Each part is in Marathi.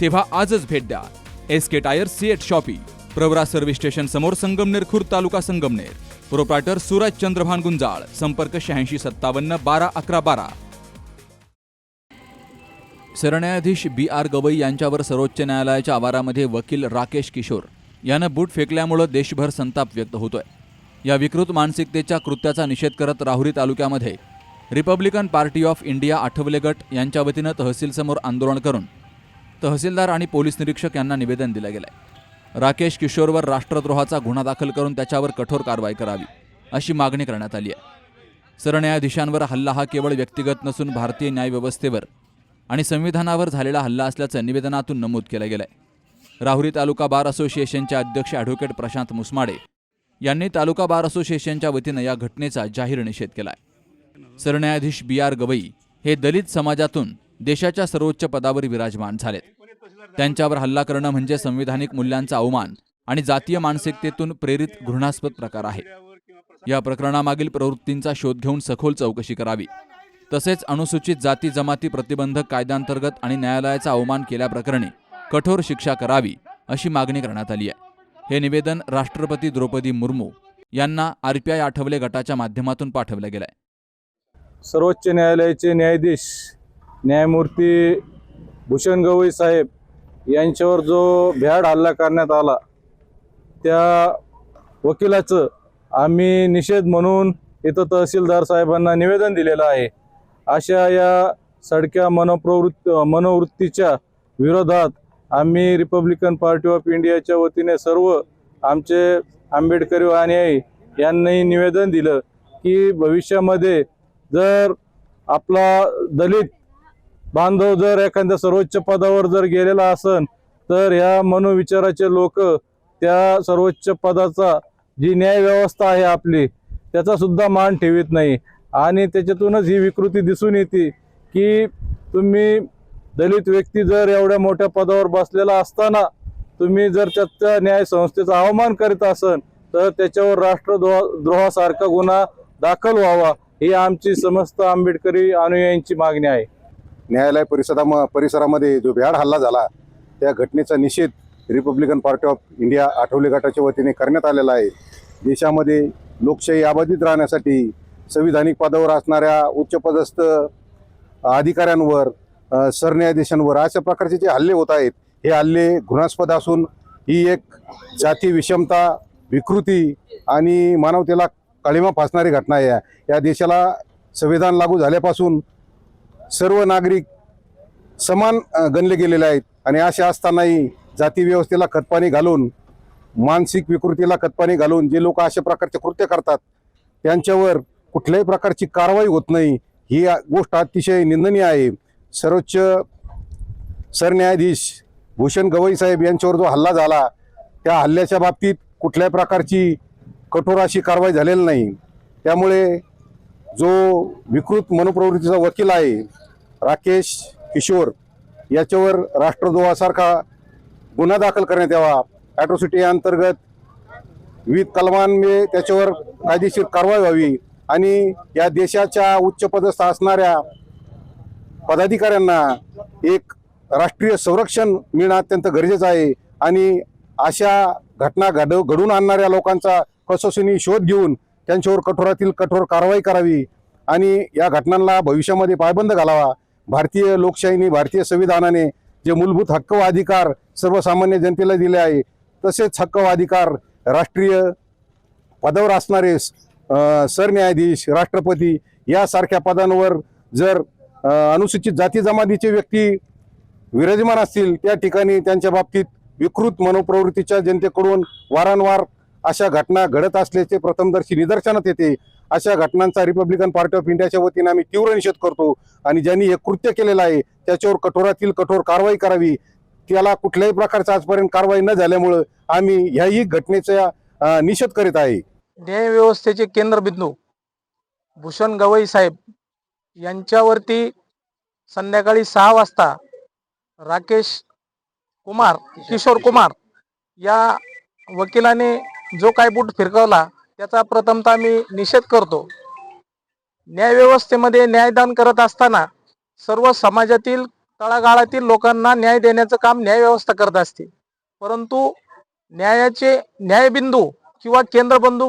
तेव्हा आजच भेट द्या. S K tyre CEAT shoppe Pravara service station समोर संगमनेर खुर्द तालुका संगमनेर. प्रोप्रायटर सूरज चंद्रभान गुंजाळ संपर्क शहाऐंशी सत्तावन्न बारा अकरा बारा. सरन्यायाधीश बी आर गवई यांच्यावर सर्वोच्च न्यायालयाच्या आवारामध्ये वकील राकेश किशोर यानं बूट फेकल्यामुळं देशभर संताप व्यक्त होतोय. या विकृत मानसिकतेच्या कृत्याचा निषेध करत राहुरी तालुक्यामध्ये Republican Party of India Athawale गट यांच्या वतीनं तहसीलसमोर आंदोलन करून तहसीलदार आणि पोलीस निरीक्षक यांना निवेदन दिलं गेलंय. राकेश किशोरवर राष्ट्रद्रोहाचा गुन्हा दाखल करून त्याच्यावर कठोर कारवाई करावी अशी मागणी करण्यात आली आहे. सरन्यायाधीशांवर हल्ला हा केवळ व्यक्तिगत नसून भारतीय न्यायव्यवस्थेवर आणि संविधानावर झालेला हल्ला असल्याचं निवेदनातून नमूद केलं गेलंय. राहुरी तालुका बार असोसिएशनचे अध्यक्ष ॲडव्होकेट प्रशांत मुसमाडे यांनी तालुका बार असोसिएशनच्या वतीनं या घटनेचा जाहीर निषेध केलाय. सरन्यायाधीश बी आर गवई हे दलित समाजातून देशाच्या सर्वोच्च पदावर विराजमान झालेत. त्यांच्यावर हल्ला करणं म्हणजे संविधानिक मूल्यांचा अवमान आणि जातीय मानसिकतेतून प्रेरित घृणास्पद प्रकार आहे या प्रकरणामागील प्रवृत्तींचा शोध घेऊन सखोल चौकशी करावी. तसेच अनुसूचित जाती जमाती प्रतिबंधक कायद्यांतर्गत आणि न्यायालयाचा अवमान केल्याप्रकरणी कठोर शिक्षा करावी अशी मागणी करण्यात आली आहे. हे निवेदन राष्ट्रपती द्रौपदी मुर्मू यांना आरपीआय आठवले गटाच्या माध्यमातून पाठवलं गेलं आहे सर्वोच्च न्यायालयाचे न्यायाधीश न्यायमूर्ती भूषण गवई साहेब यांच्यावर जो भ्याड हल्ला करण्यात आला त्या वकिलाचं आम्ही निषेध म्हणून इथं तहसीलदार साहेबांना निवेदन दिलेलं आहे. अशा या सडक्या मनोप्रवृत्त मनोवृत्तीच्या विरोधात आम्ही रिपब्लिकन पार्टी ऑफ इंडियाच्या वतीने सर्व आमचे आंबेडकरी अनुयायी यांनाही निवेदन दिलं की भविष्यामध्ये जर आपला दलित बांधव जर एखाद्या सर्वोच्च पदावर जर गेलेला असन तर ह्या मनोविचाराचे लोक त्या सर्वोच्च पदाचा जी न्याय व्यवस्था आहे आपली त्याचा सुद्धा मान ठेवीत नाही. आणि त्याच्यातूनच ही विकृती दिसून येते की तुम्ही दलित व्यक्ती जर एवढ्या मोठ्या पदावर बसलेला असताना तुम्ही जर त्याच्या न्याय संस्थेचा अवमान करीत असन तर त्याच्यावर राष्ट्रद्रोहा द्रोहासारखा गुन्हा दाखल व्हावा. ही आमची समस्त आंबेडकरी अनुयायांची मागणी आहे. न्यायालय परिसरा परिसरामध्ये जो भ्याड हल्ला झाला त्या घटनेचा निषेध Republican Party of India Athawale गटाच्या वतीने करण्यात आलेला आहे. देशामध्ये लोकशाही अबाधित राहण्यासाठी संविधानिक पदावर असणाऱ्या उच्चपदस्थ अधिकाऱ्यांवर सरन्यायाधीशांवर अशा प्रकारचे जे हल्ले होत आहेत हे हल्ले घृणास्पद असून ही एक जाती विषमता विकृती आणि मानवतेला काळीमा फासणारी घटना आहे. या देशाला संविधान लागू झाल्यापासून सर्व नागरिक समान गणले गेलेले आहेत. आणि असे असतानाही जाती व्यवस्थेला खतपाणी घालून मानसिक विकृतीला खतपाणी घालून जे लोक अशा प्रकारचे कृत्य करतात त्यांच्यावर कुठल्याही प्रकारची कारवाई होत नाही. ही गोष्ट अतिशय निंदनीय आहे. सर्वोच्च सरन्यायाधीश भूषण गवई साहेब यांच्यावर जो हल्ला झाला त्या हल्ल्याच्या बाबतीत कुठल्याही प्रकारची कठोर अशी कारवाई झालेली नाही. त्यामुळे जो विकृत मनोप्रवृत्तीचा वकील आहे राकेश किशोर याच्यावर राष्ट्रद्रोहासारखा गुन्हा दाखल करण्यात यावा. ॲट्रॉसिटी अंतर्गत विविध कलमांमुळे त्याच्यावर कायदेशीर कारवाई व्हावी आणि या देशाच्या उच्चपदस्थ असणाऱ्या पदाधिकाऱ्यांना एक राष्ट्रीय संरक्षण मिळणं अत्यंत गरजेचं आहे आणि अशा घटना घड घडून आणणाऱ्या लोकांचा कसोशीने शोध घेऊन त्यांच्यावर कठोरातील कठोर कारवाई करावी आणि या घटनांना भविष्यामध्ये पायबंद घालावा. भारतीय लोकशाहीने भारतीय संविधानाने जे मूलभूत हक्क व अधिकार सर्वसामान्य जनतेला दिले आहे तसेच हक्क व अधिकार राष्ट्रीय पदावर असणारे सरन्यायाधीश राष्ट्रपती यासारख्या पदांवर जर अनुसूचित जाती जमातीचे व्यक्ती विराजमान असतील त्या ठिकाणी त्यांच्या बाबतीत विकृत मनोप्रवृत्तीच्या जनतेकडून वारंवार अशा घटना घडत असल्याचे प्रथमदर्शी निदर्शनात येते. अशा घटनांचा रिपब्लिकन पार्टी ऑफ इंडियाच्या वतीने आम्ही तीव्र निषेध करतो आणि ज्यांनी हे कृत्य केलेलं आहे त्याच्यावर कठोरातील कठोर कारवाई करावी. त्याला कुठल्याही प्रकारचा आजपर्यंत कारवाई न झाल्यामुळं आम्ही ह्याही घटनेचा निषेध करीत आहे. न्यायव्यवस्थेचे केंद्रबिंदू भूषण गवई साहेब यांच्यावरती संध्याकाळी सहा वाजता राकेश कुमार किशोर कुमार या वकिलाने जो काय बूट फिरकवला त्याचा प्रथमतः मी निषेध करतो. न्यायव्यवस्थेमध्ये न्यायदान करत असताना सर्व समाजातील तळागाळातील लोकांना न्याय देण्याचं काम न्यायव्यवस्था करत असते. परंतु न्यायाचे न्यायबिंदू किंवा केंद्रबिंदू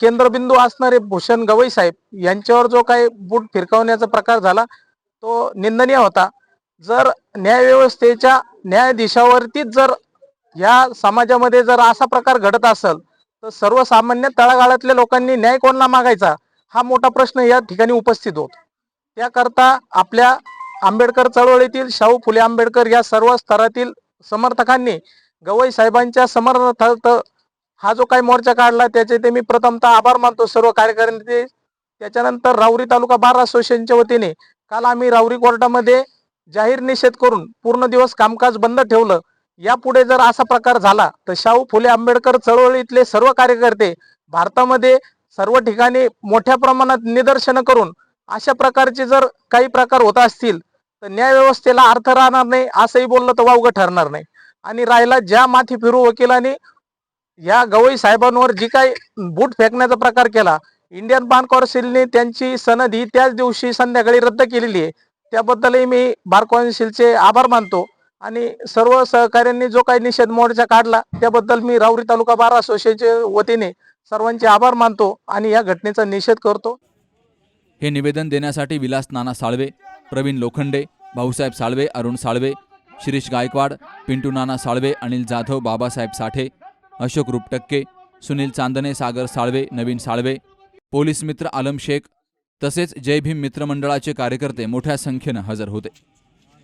केंद्रबिंदू असणारे भूषण गवई साहेब यांच्यावर जो काही बूट फिरकावण्याचा प्रकार झाला तो निंदनीय होता. जर न्यायव्यवस्थेच्या न्यायाधीशावरतीच जर या समाजामध्ये जर असा प्रकार घडत असेल तर सर्वसामान्य तळागाळातल्या लोकांनी न्याय कोणाला मागायचा? हा मोठा प्रश्न या ठिकाणी उपस्थित होतो. त्याकरता आपल्या आंबेडकर चळवळीतील शाहू फुले आंबेडकर या सर्व स्तरातील समर्थकांनी गवई साहेबांच्या समर्थार्थ हा जो काही मोर्चा काढला त्याचे ते मी प्रथमतः आभार मानतो सर्व कार्यकर्ते. त्याच्यानंतर रावरी तालुका बार असोसिएशनच्या वतीने काल आम्ही रावरी कोर्टामध्ये जाहीर निषेध करून पूर्ण दिवस कामकाज बंद ठेवलं. यापुढे जर असा प्रकार झाला तर शाहू फुले आंबेडकर चळवळीतले सर्व कार्यकर्ते भारतामध्ये सर्व ठिकाणी मोठ्या प्रमाणात निदर्शनं करून अशा प्रकारचे जर काही प्रकार होत असतील तर न्यायव्यवस्थेला अर्थ राहणार नाही असंही बोललं तर वावगं ठरणार नाही. आणि राहिला ज्या माथी फिरू वकिलांनी या गवई साहेबांवर जी काही बूट फेकण्याचा प्रकार केला इंडियन बार कौन्सिलने त्यांची सनद ही त्याच दिवशी संध्याकाळी रद्द केलेली आहे. त्याबद्दलही मी बार कौन्सिलचे आभार मानतो. आणि सर्व सहकाऱ्यांनी जो काही निषेध मोर्चा काढला त्याबद्दल मी राऊरी तालुका बार असोसिएशनच्या वतीने सर्वांचे आभार मानतो आणि या घटनेचा निषेध करतो. हे निवेदन देण्यासाठी विलास नाना साळवे प्रवीण लोखंडे भाऊसाहेब साळवे अरुण साळवे शिरीष गायकवाड पिंटू नाना साळवे अनिल जाधव बाबासाहेब साठे अशोक रुपटक्के सुनील चांदणे सागर साळवे नवीन साळवे पोलीस मित्र आलम शेख तसेच जय भीम मित्रमंडळाचे कार्यकर्ते मोठ्या संख्येनं हजर होते.